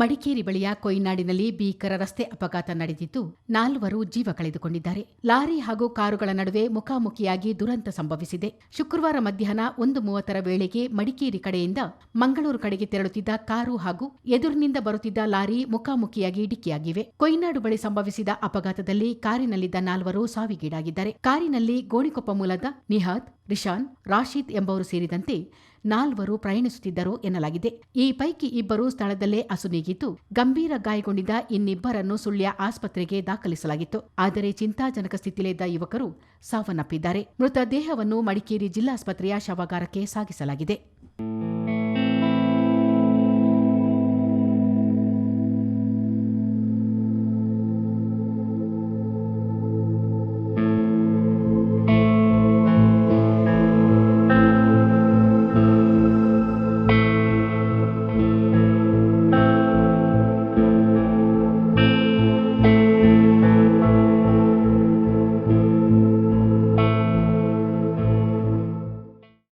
ಮಡಿಕೇರಿ ಬಳಿಯ ಕೊಯ್ನಾಡಿನಲ್ಲಿ ಭೀಕರ ರಸ್ತೆ ಅಪಘಾತ ನಡೆದಿದ್ದು ನಾಲ್ವರು ಜೀವ ಕಳೆದುಕೊಂಡಿದ್ದಾರೆ. ಲಾರಿ ಹಾಗೂ ಕಾರುಗಳ ನಡುವೆ ಮುಖಾಮುಖಿಯಾಗಿ ದುರಂತ ಸಂಭವಿಸಿದೆ. ಶುಕ್ರವಾರ ಮಧ್ಯಾಹ್ನ ಒಂದು ಮೂವತ್ತರ ವೇಳೆಗೆ ಮಡಿಕೇರಿ ಕಡೆಯಿಂದ ಮಂಗಳೂರು ಕಡೆಗೆ ತೆರಳುತ್ತಿದ್ದ ಕಾರು ಹಾಗೂ ಎದುರಿನಿಂದ ಬರುತ್ತಿದ್ದ ಲಾರಿ ಮುಖಾಮುಖಿಯಾಗಿ ಡಿಕ್ಕಿಯಾಗಿವೆ. ಕೊಯ್ನಾಡು ಬಳಿ ಸಂಭವಿಸಿದ ಅಪಘಾತದಲ್ಲಿ ಕಾರಿನಲ್ಲಿದ್ದ ನಾಲ್ವರು ಸಾವಿಗೀಡಾಗಿದ್ದಾರೆ. ಕಾರಿನಲ್ಲಿ ಗೋಣಿಕೊಪ್ಪ ಮೂಲದ ನಿಹಾದ್ ರಿಶಾನ್ ರಾಶೀದ್ ಎಂಬವರು ಸೇರಿದಂತೆ ನಾಲ್ವರು ಪ್ರಯಾಣಿಸುತ್ತಿದ್ದರು ಎನ್ನಲಾಗಿದೆ. ಈ ಪೈಕಿ ಇಬ್ಬರು ಸ್ಥಳದಲ್ಲೇ ಅಸುನೀಗಿದ್ದು ಗಂಭೀರ ಗಾಯಗೊಂಡಿದ್ದ ಇನ್ನಿಬ್ಬರನ್ನು ಸುಳ್ಯ ಆಸ್ಪತ್ರೆಗೆ ದಾಖಲಿಸಲಾಗಿತ್ತು. ಆದರೆ ಚಿಂತಾಜನಕ ಸ್ಥಿತಿಯಲ್ಲಿದ್ದ ಯುವಕರು ಸಾವನ್ನಪ್ಪಿದ್ದಾರೆ. ಮೃತ ದೇಹವನ್ನು ಮಡಿಕೇರಿ ಜಿಲ್ಲಾಸ್ಪತ್ರೆಯ ಶವಾಗಾರಕ್ಕೆ ಸಾಗಿಸಲಾಗಿದೆ.